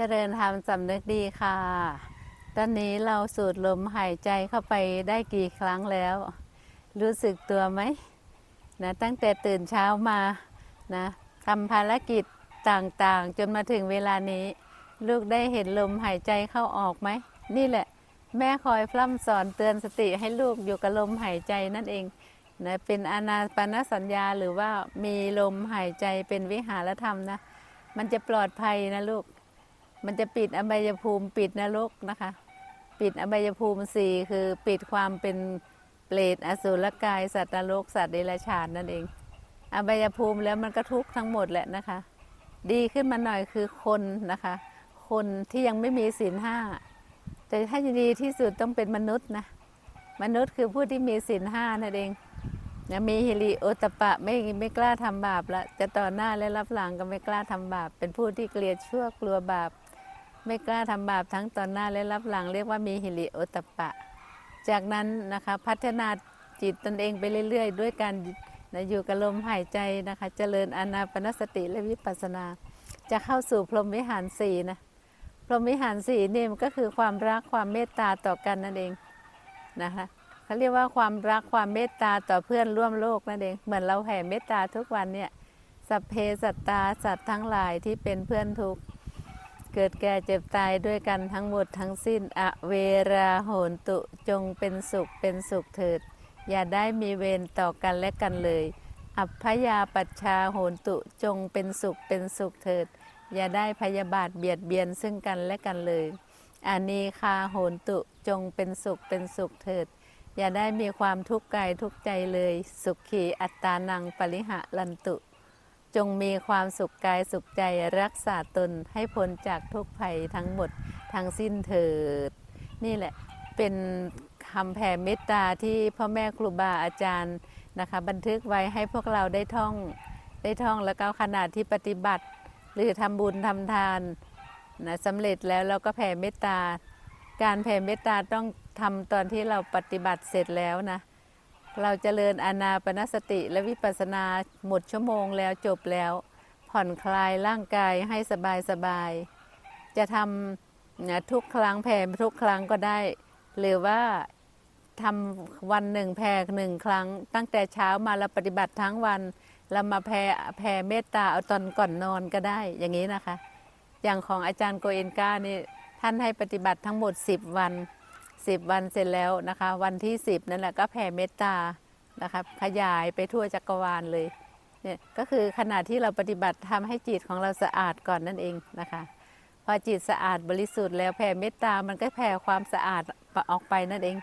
จริญธรรมสำนึกดีค่ะ ตอนนี้เราสูดลมหายใจเข้าไปได้กี่ครั้งแล้ว รู้สึกตัวไหมนะตั้งแต่ตื่นเช้ามานะทำภารกิจต่างๆ จนมาถึงเวลานี้ ลูกได้เห็นลมหายใจเข้าออกไหม นี่แหละ แม่คอยพร่ำสอนเตือนสติให้ลูกอยู่กับลมหายใจนั่นเองนะเป็นอานาปนสัญญาหรือว่ามีลมหายใจเป็นวิหารธรรมนะ มันจะปลอดภัยนะลูก มันจะปิดอบายภูมิปิดนรกนะคะ ปิดอบายภูมิสี่คือปิดความเป็นเปรตอสุรกาย สัตว์นรกสัตว์เดรัจฉานนั่นเอง อบายภูมิแล้วมันก็ทุกข์ทั้งหมดแหละนะคะ ดีขึ้นมาหน่อยคือคนนะคะ คนที่ยังไม่มีศีลห้าแต่ถ้าจะดีที่สุดต้องเป็นมนุษย์นะมนุษย์คือผู้ที่มีศีลห้านั่นเองนะมีฮิริโอตปะไม่ไม่กล้าทำบาปละจะต่อหน้าและรับหลังก็ไม่กล้าทำบาป เป็นผู้ที่เกลียดชั่วกลัวบาป ไม่กล้าทำบาปทั้งต่อหน้าและรับหลังเรียกว่ามีฮิริโอตปะ จากนั้นนะคะพัฒนาจิตตนเองไปเรื่อย ๆ ด้วยการนะอยู่กับลมหายใจนะคะ เจริญอานาปนสติและวิปัสสนา จะเข้าสู่พรหมวิหารสี่นะพรหมวิหารสี่นี่มันก็คือความรักความเมตตาต่อกันนั่นเองนะคะเขาเรียกว่าความรักความเมตตาต่อเพื่อนร่วมโลกนั่นเอง เหมือนเราแผ่เมตตาทุกวันเนี่ยสัพเพสัตตาสัตว์ทั้งหลายที่เป็นเพื่อนทุกข์ เกิดแก่เจ็บตายด้วยกันทั้งหมดทั้งสิ้น อเวราโหนตุจงเป็นสุขเป็นสุขเถิด อย่าได้มีเวรต่อกันและกันเลย อัพยาปัชชาโหนตุจงเป็นสุขเป็นสุขเถิด อย่าได้พยาบาทเบียดเบียนซึ่งกันและกันเลยอานีคาโหนตุจงเป็นสุขเป็นสุขเถิด อย่าได้มีความทุกข์กายทุกข์ใจเลย สุขีอัตตานังปริหะลันตุ จงมีความสุขกายสุขใจรักษาตนให้พ้นจากทุกภัยทั้งหมดทั้งสิ้นเถิด นี่แหละเป็นคำแผ่เมตตาที่พ่อแม่ครูบาอาจารย์นะคะ บันทึกไว้ให้พวกเราได้ท่องได้ท่องแล้วก็ขณะที่ปฏิบัติ หรือทำบุญทำทานนะสำเร็จแล้วเราก็แผ่เมตตา การแผ่เมตตาต้องทำตอนที่เราปฏิบัติเสร็จแล้วนะ เราจเจริญอานาปนสติและวิปัสนาหมดชั่วโมงแล้วจบแล้ว ผ่อนคลายร่างกายให้สบายสบาย จะทำทุกครั้งแผ่ทุกครั้งก็ได้ หรือว่าทำวันหนึ่งแผ่หนึ่งครั้ง ตั้งแต่เช้ามาเราปฏิบัติทั้งวันเรามาแผ่แผ่เมตตาเอาตอนก่อนนอนก็ได้อย่างนี้นะคะ อย่างของอาจารย์โกเอนกานี่ท่านให้ปฏิบัติทั้งหมด 10 วัน 10 วันเสร็จแล้วนะคะ วันที่ 10 นั่นแหละก็แผ่เมตตานะคะขยายไปทั่วจักรวาลเลยเนี่ยก็คือขณะที่เราปฏิบัติทำให้จิตของเราสะอาดก่อนนั่นเองนะคะ พอจิตสะอาดบริสุทธิ์แล้วแผ่เมตตามันก็แผ่ความสะอาดออกไปนั่นเอง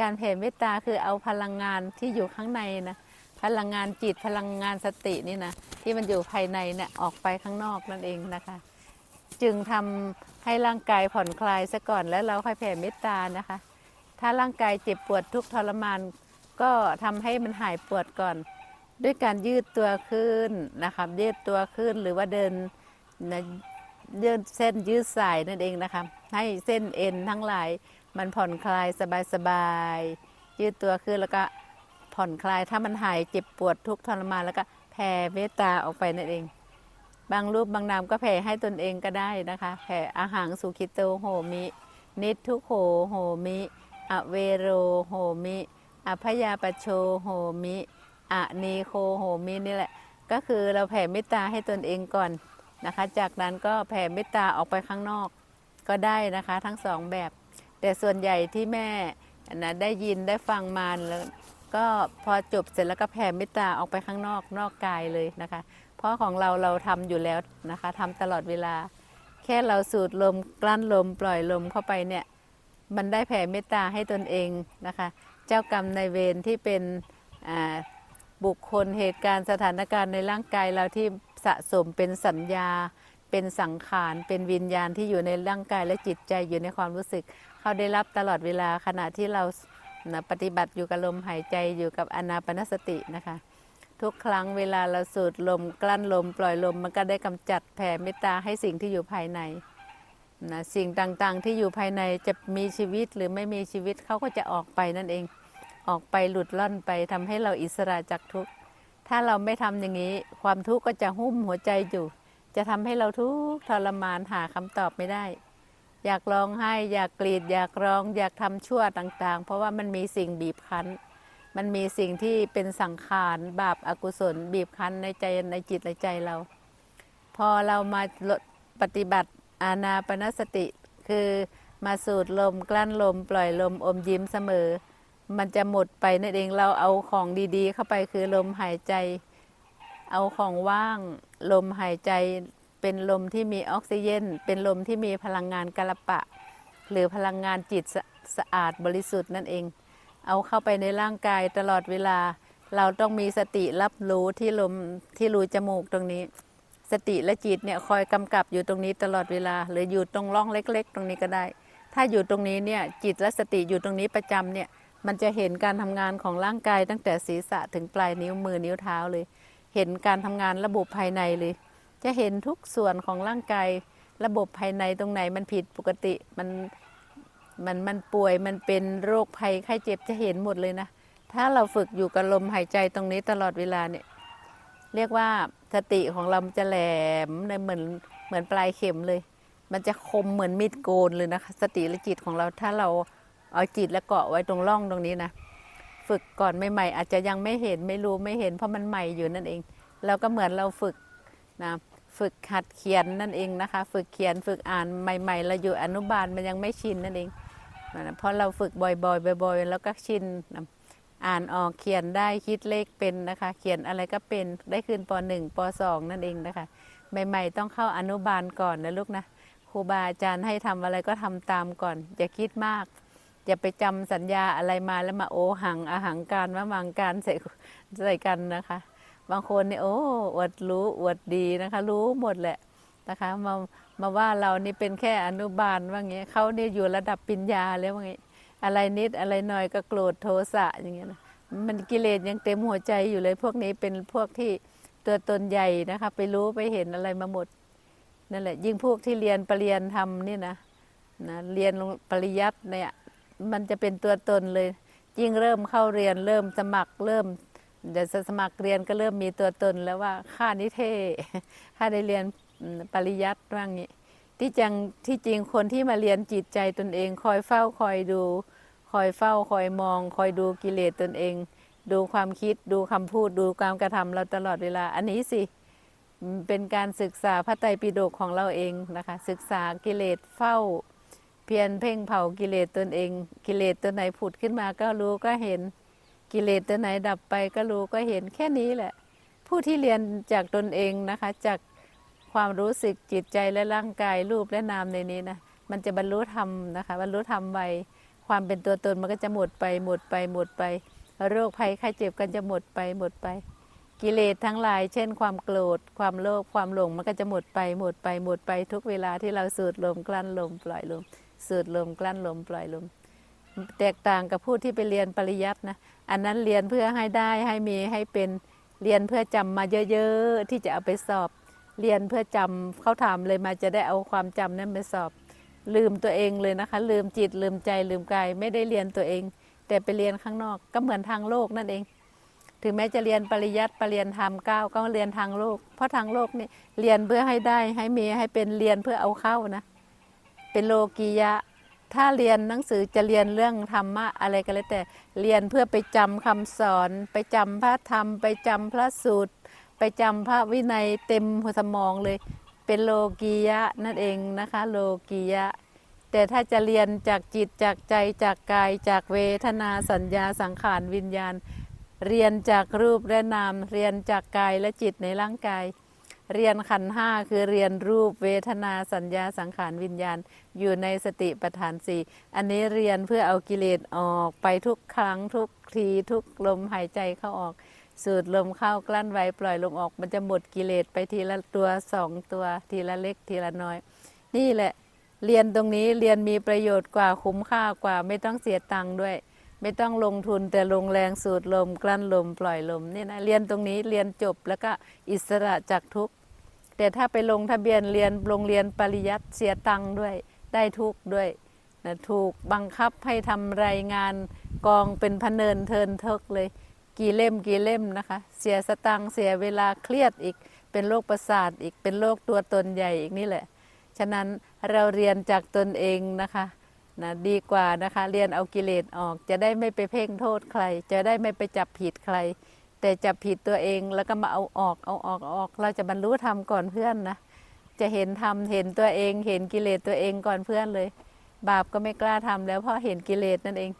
การแผ่เมตตาคือเอาพลังงานที่อยู่ข้างในนะพลังงานจิตพลังงานสตินี่นะที่มันอยู่ภายในเนี่ยออกไปข้างนอกนั่นเองนะคะ จึงทำให้ร่างกายผ่อนคลายซะก่อนแล้วเราค่อยแผ่เมตตานะคะ ถ้าร่างกายเจ็บปวดทุกทรมาน ก็ทำให้มันหายปวดก่อน ด้วยการยืดตัวขึ้นนะคะยืดตัวขึ้นหรือว่าเดินนะยืดเส้นยืดสายนั่นเองนะคะให้เส้นเอ็นทั้งหลายมันผ่อนคลายสบายๆยืดตัวขึ้นแล้วก็ผ่อนคลายถ้ามันหายเจ็บปวดทุกทรมานแล้วก็แผ่เมตตาออกไปนั่นเอง บางรูปบางนามก็แผ่ให้ตนเองก็ได้นะคะ แผ่อาหารสุขิโตโหมิ นิทุโขโหมิ อเวโรโหมิอภยาปโชโหมิอะนีโคโหมินี่แหละ ก็คือเราแผ่เมตตาให้ตนเองก่อนนะคะ จากนั้นก็แผ่เมตตาออกไปข้างนอก ก็ได้นะคะทั้งสองแบบ แต่ส่วนใหญ่ที่แม่นะได้ยินได้ฟังมาแล้วก็พอจบเสร็จแล้วก็แผ่เมตตาออกไปข้างนอกนอกกายเลยนะคะ เพราะของเราเราทำอยู่แล้วนะคะทำตลอดเวลา แค่เราสูดลมกลั้นลมปล่อยลมเข้าไปเนี่ยมันได้แผ่เมตตาให้ตนเองนะคะ เจ้ากรรมในเวรที่เป็นบุคคลเหตุการณ์สถานการณ์ในร่างกายเราที่สะสมเป็นสัญญา เป็นสังขารเป็นวิญญาณที่อยู่ในร่างกายและจิตใจอยู่ในความรู้สึก เขาได้รับตลอดเวลาขณะที่เรานะปฏิบัติอยู่กับลมหายใจอยู่กับอนาปนสตินะคะ ทุกครั้งเวลาเราสูดลมกลั้นลม ปล่อยลมมันก็ได้กำจัดแผ่เมตตาให้สิ่งที่อยู่ภายในนะสิ่งต่างๆ ที่อยู่ภายในจะมีชีวิตหรือไม่มีชีวิตเขาก็จะออกไปนั่นเอง ออกไปหลุดล่อนไปทำให้เราอิสระจากทุกข์ถ้าเราไม่ทำอย่างนี้ ความทุกข์ก็จะหุ้มหัวใจอยู่ จะทำให้เราทุกข์ทรมานหาคำตอบไม่ได้ อยากร้องไห้อยากกรีด อยากร้อง อยากทำชั่วต่างๆ เพราะว่ามันมีสิ่งบีบคั้น มันมีสิ่งที่เป็นสังขารบาปอากุศล บีบคั้นในใจในจิตในใจเรา พอเรามาปฏิบัติอานาปนสติ คือมาสูดลมกลั้นลม ปล่อยลมอมยิ้มเสมอ มันจะหมดไปนั่นเองเราเอาของดีๆ เข้าไปคือลมหายใจ เอาของว่างลมหายใจ เป็นลมที่มีออกซิเจนเป็นลมที่มีพลังงานกระปะ หรือพลังงานจิตสะสะอาดบริสุทธิ์นั่นเอง เอาเข้าไปในร่างกายตลอดเวลา เราต้องมีสติรับรู้ที่ลมที่รูจมูกตรงนี้ สติและจิตเนี่ยคอยกำกับอยู่ตรงนี้ตลอดเวลา หรืออยู่ตรงร่องเล็ก ๆ ตรงนี้ก็ได้ ถ้าอยู่ตรงนี้เนี่ยจิตและสติอยู่ตรงนี้ประจำเนี่ยมันจะเห็นการทำงานของร่างกายตั้งแต่ศีรษะถึงปลายนิ้วมือนิ้วเท้าเลย เห็นการทำงานระบบภายในเลย จะเห็นทุกส่วนของร่างกายระบบภายในตรงไหนมันผิดปกติมัน มันมันป่วยมันเป็นโรคภัยไข้เจ็บจะเห็นหมดเลยนะ ถ้าเราฝึกอยู่กับลมหายใจตรงนี้ตลอดเวลาเนี่ยเรียกว่าสติของเราจะแหลมในเหมือนเหมือนปลายเข็มเลย มันจะคมเหมือนมีดโกนเลยนะคะ สติและจิตของเราถ้าเราเอาจิตแล้วเกาะไว้ตรงร่องตรงนี้นะ ฝึกก่อนใหม่ๆอาจจะยังไม่เห็นไม่รู้ไม่เห็นเพราะมันใหม่อยู่นั่นเองแล้วก็เหมือนเราฝึกนะฝึกหัดเขียนนั่นเองนะคะ ฝึกเขียนฝึกอ่านใหม่ๆเราอยู่อนุบาลมันยังไม่ชินนั่นเอง นะเพราะเราฝึกบ่อยๆบ่อยๆแล้วก็ชินนะอ่านออกเขียนได้คิดเลขเป็นนะคะ เขียนอะไรก็เป็นได้ขึ้นป .1 ป .2 นั่นเองนะคะ ใหม่ๆต้องเข้าอนุบาลก่อนนะลูกนะครูบาอาจารย์ให้ทำอะไรก็ทำตามก่อน อย่าคิดมาก อย่าไปจำสัญญาอะไรมาแล้วมาโอหังอาหังการว่ามังการใส่ใส่กันนะคะ บางคนเนี่ยโอ้อวดรู้อวดดีนะคะ รู้หมดแหละนะคะมา มาว่าเรานี่เป็นแค่อนุบาลว่างี้เขาเนี่ยอยู่ระดับปัญญาแล้วว่างี้อะไรนิดอะไรหน่อยก็โกรธโทสะอย่างเงี้ยนะมันกิเลสยังเต็มหัวใจอยู่เลย พวกนี้เป็นพวกที่ตัวตนใหญ่นะคะ ไปรู้ไปเห็นอะไรมาหมดนั่นแหละ ยิ่งพวกที่เรียนปรริญญาธรรมนี่นะนะเรียนปริยัติเนี่ยมันจะเป็นตัวตนเลย ยิ่งเริ่มเข้าเรียนเริ่มสมัครเริ่มเดี๋ยวสมัครเรียนก็เริ่มมีตัวตนแล้วว่าข้านิเทข้าได้เรียน ปริยัติว่างี้ ที่จังที่จริงคนที่มาเรียนจิตใจตนเอง คอยเฝ้าคอยดู คอยเฝ้าคอยมอง คอยดูกิเลสตนเอง ดูความคิดดูคำพูดดูการกระทำเราตลอดเวลา อันนี้สิเป็นการศึกษาพระไตรปิฎกของเราเองนะคะ ศึกษากิเลสเฝ้า เพียรเพ่งเผากิเลสตนเอง กิเลสตัวไหนผุดขึ้นมาก็รู้ก็เห็น กิเลสตัวไหนดับไปก็รู้ก็เห็นแค่นี้แหละ ผู้ที่เรียนจากตนเองนะคะจาก ความรู้สึกจิตใจและร่างกายรูปและนามในนี้นะมันจะบรรลุธรรมนะคะบรรลุธรรมไวความเป็นตัวตนมันก็จะหมดไปหมดไปหมดไป โรคภัยไข้เจ็บกันจะหมดไปหมดไป กิเลสทั้งหลาย เช่น ความโกรธ ความโลภความหลงมันก็จะหมดไปหมดไปหมดไปทุกเวลาที่เราสูดลมกลั้นลมปล่อยลมสูดลมกลั้นลมปล่อยลมแตกต่างกับผู้ที่ไปเรียนปริยัตินะอันนั้นเรียนเพื่อให้ได้ให้มีให้เป็นเรียนเพื่อจำมาเยอะ ๆ ที่จะเอาไปสอบ เรียนเพื่อจำเขาถามเลยมาจะได้เอาความจำนั้นไปสอบ ลืมตัวเองเลยนะคะ ลืมจิตลืมใจลืมกายไม่ได้เรียนตัวเอง แต่ไปเรียนข้างนอกก็เหมือนทางโลกนั่นเอง ถึงแม้จะเรียนปริยัติปรริญญาธรรมเก้าก็เรียนทางโลก เพราะทางโลกนี่เรียนเพื่อให้ได้ให้มีให้เป็นเรียนเพื่อเอาเข้านะ เป็นโลกียะ ถ้าเรียนหนังสือจะเรียนเรื่องธรรมะอะไรก็แล้วแต่เรียนเพื่อไปจำคำสอน ไปจำพระธรรม ไปจำพระสูตร ไปจำพระวินัยเต็มหัวสมองเลย เป็นโลกียะนั่นเองนะคะ โลกียะ แต่ถ้าจะเรียนจากจิตจากใจจากกายจากเวทนาสัญญาสังขารวิญญาณ เรียนจากรูปและนาม เรียนจากกายและจิตในร่างกาย เรียนขันห้าคือเรียนรูปเวทนาสัญญาสังขารวิญญาณ อยู่ในสติปัฏฐานสี่อันนี้เรียนเพื่อเอากิเลสออกไปทุกครั้งทุกทีทุกลมหายใจเข้าออก สูดลมเข้ากลั้นไว้ปล่อยลมออก มันจะหมดกิเลสไปทีละตัวสองตัวทีละเล็กทีละน้อย นี่แหละ เรียนตรงนี้เรียนมีประโยชน์กว่าคุ้มค่ากว่า ไม่ต้องเสียตังค์ด้วย ไม่ต้องลงทุนแต่ลงแรงสูดลม กลั้นลม ปล่อยลมนี่นะเรียนตรงนี้เรียนจบแล้วก็อิสระจากทุกข์แต่ถ้าไปลงทะเบียนเรียนโรงเรียนปริยัติเสียตังค์ด้วย ได้ทุกข์ด้วยนะถูกบังคับให้ทำรายงานกองเป็นพเนินเทินเทกเลย กี่เล่มกี่เล่มนะคะ เสียสตังเสียเวลาเครียดอีก เป็นโรคประสาทอีกเป็นโรคตัวตนใหญ่อีกนี่แหละ ฉะนั้นเราเรียนจากตนเองนะคะนะดีกว่านะคะเรียนเอากิเลสออกจะได้ไม่ไปเพ่งโทษใคร จะได้ไม่ไปจับผิดใคร แต่จับผิดตัวเองแล้วก็มาเอาออกเอาออกเอาอก เราจะบรรลุธรรมก่อนเพื่อนนะจะเห็นธรรมเห็นตัวเองเห็นกิเลสตัวเองก่อนเพื่อนเลย บาปก็ไม่กล้าทำแล้วเพราะเห็นกิเลสนั่นเอง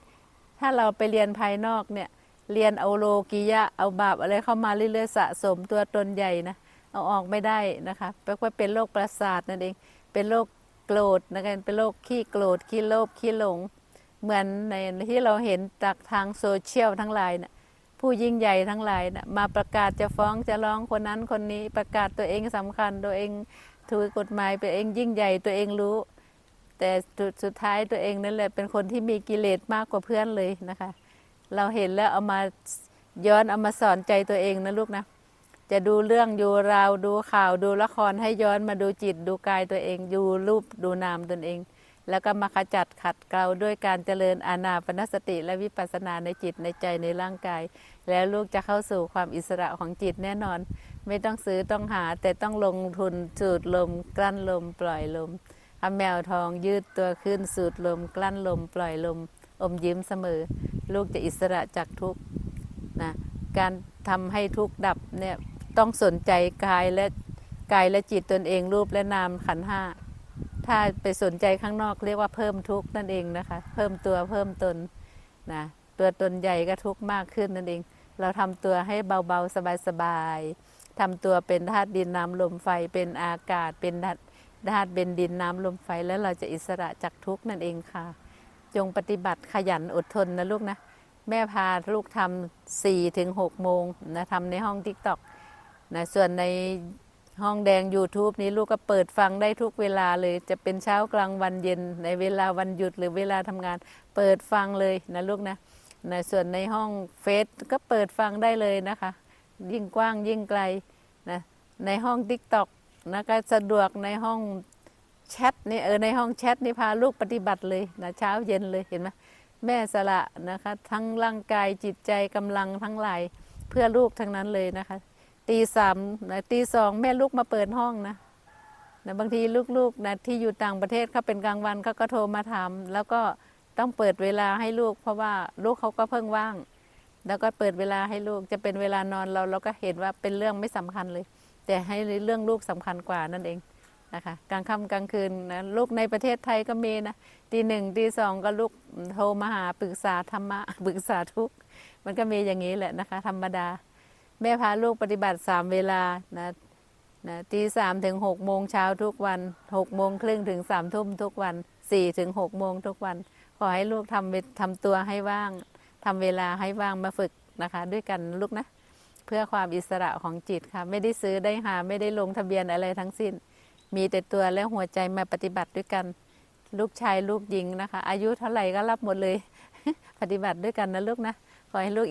ถ้าเราไปเรียนภายนอกเนี่ย เรียนเอาโลกิยะ เอาบาปอะไรเข้ามาเรื่อยๆสะสมตัวตนใหญ่นะเอาออกไม่ได้นะคะแปลว่าเป็นโรคประสาทนั่นเอง เป็นโรคโกรธนะคะเป็นโรคขี้โกรธขี้โลภขี้หลง เหมือนในที่เราเห็นจากทางโซเชียลทั้งหลายนะผู้ยิ่งใหญ่ทั้งหลายนะมาประกาศจะฟ้องจะร้องคนนั้นคนนี้ประกาศตัวเองสำคัญตัวเองถูกกฎหมายตัวเองยิ่งใหญ่ตัวเองรู้ แต่สุดท้ายตัวเองนั่นแหละเป็นคนที่มีกิเลสมากกว่าเพื่อนเลยนะคะ เราเห็นแล้วเอามาย้อนเอามาสอนใจตัวเองนะลูกนะ จะดูเรื่องดูราวดูข่าวดูละครให้ย้อนมาดูจิตดูกายตัวเองดูรูปดูนามตนเอง แล้วก็มาขจัดขัดเกลาด้วยการเจริญอานาปนสติและวิปัสสนาในจิตในใจในร่างกาย แล้วลูกจะเข้าสู่ความอิสระของจิตแน่นอน ไม่ต้องซื้อต้องหาแต่ต้องลงทุนสูดลม กลั้นลม ปล่อยลมทำแมวทองยืดตัวขึ้นสูดลม กลั้นลม ปล่อยลม อมยิ้มเสมอ ลูกจะอิสระจากทุกข์นะการทำให้ทุกข์ดับเนี่ยต้องสนใจกายและกายและจิตตนเองรูปและนามขันห้าถ้าไปสนใจข้างนอกเรียกว่าเพิ่มทุกข์นั่นเองนะคะ เพิ่มตัวเพิ่มตนนะตัวตนใหญ่ก็ทุกข์มากขึ้นนั่นเอง เราทำตัวให้เบาๆสบายๆทำตัวเป็นธาตุดินน้ำลมไฟเป็นอากาศเป็นธาตุธาตุเป็นดินน้ำลมไฟแล้วเราจะอิสระจากทุกข์นั่นเองค่ะ จงปฏิบัติขยันอดทนนะลูกนะ แม่พาลูกทำสี่ถึงหกโมงนะทำในห้องทิกตอกนะส่วนในห้องแดง YouTube นี้ลูกก็เปิดฟังได้ทุกเวลาเลย จะเป็นเช้ากลางวันเย็นในเวลาวันหยุดหรือเวลาทำงาน เปิดฟังเลยนะลูกนะนะส่วนในห้องเฟซก็เปิดฟังได้เลยนะคะ ยิ่งกว้างยิ่งไกลนะในห้อง t ิ k t o k นะก็สะดวกในห้อง แชทนี่เออในห้องแชทนี่พาลูกปฏิบัติเลยนะเช้าเย็นเลยเห็นไหมแม่สละนะคะทั้งร่างกายจิตใจกำลังทั้งหลายเพื่อลูกทั้งนั้นเลยนะคะ ตีสามนะตีสองแม่ลูกมาเปิดห้องนะนะบางทีลูกๆนะที่อยู่ต่างประเทศเขาเป็นกลางวันเขาก็โทรมาถามแล้วก็ต้องเปิดเวลาให้ลูก เพราะว่าลูกเขาก็เพิ่งว่าง แล้วก็เปิดเวลาให้ลูกจะเป็นเวลานอนเราเราก็เห็นว่าเป็นเรื่องไม่สำคัญเลย แต่ให้เรื่องลูกสำคัญกว่านั่นเอง นะคะกลางค่ำกลางคืนนะลูกในประเทศไทยก็มีนะตีหนึ่งตีสองก็ลูกโทรมาหาปรึกษาธรรมะปรึกษาทุกมันก็มีอย่างนี้แหละนะคะ ธรรมดา แม่พาลูกปฏิบัติสามเวลานะนะตีสามถึงหกโมงเช้าทุกวันหกโมงครึ่งถึงสามทุ่มทุกวันสี่ถึงหกโมงทุกวัน ขอให้ลูกทำเวทำตัวให้ว่างทำเวลาให้ว่างมาฝึกนะคะ ด้วยกันลูกนะ เพื่อความอิสระของจิตค่ะ ไม่ได้ซื้อได้หาไม่ได้ลงทะเบียนอะไรทั้งสิ้น มีแต่ตัวและหัวใจมาปฏิบัติด้วยกัน ลูกชายลูกหญิงนะคะ อายุเท่าไหร่ก็รับหมดเลย ปฏิบัติด้วยกันนะลูกนะ ขอให้ลูกอิ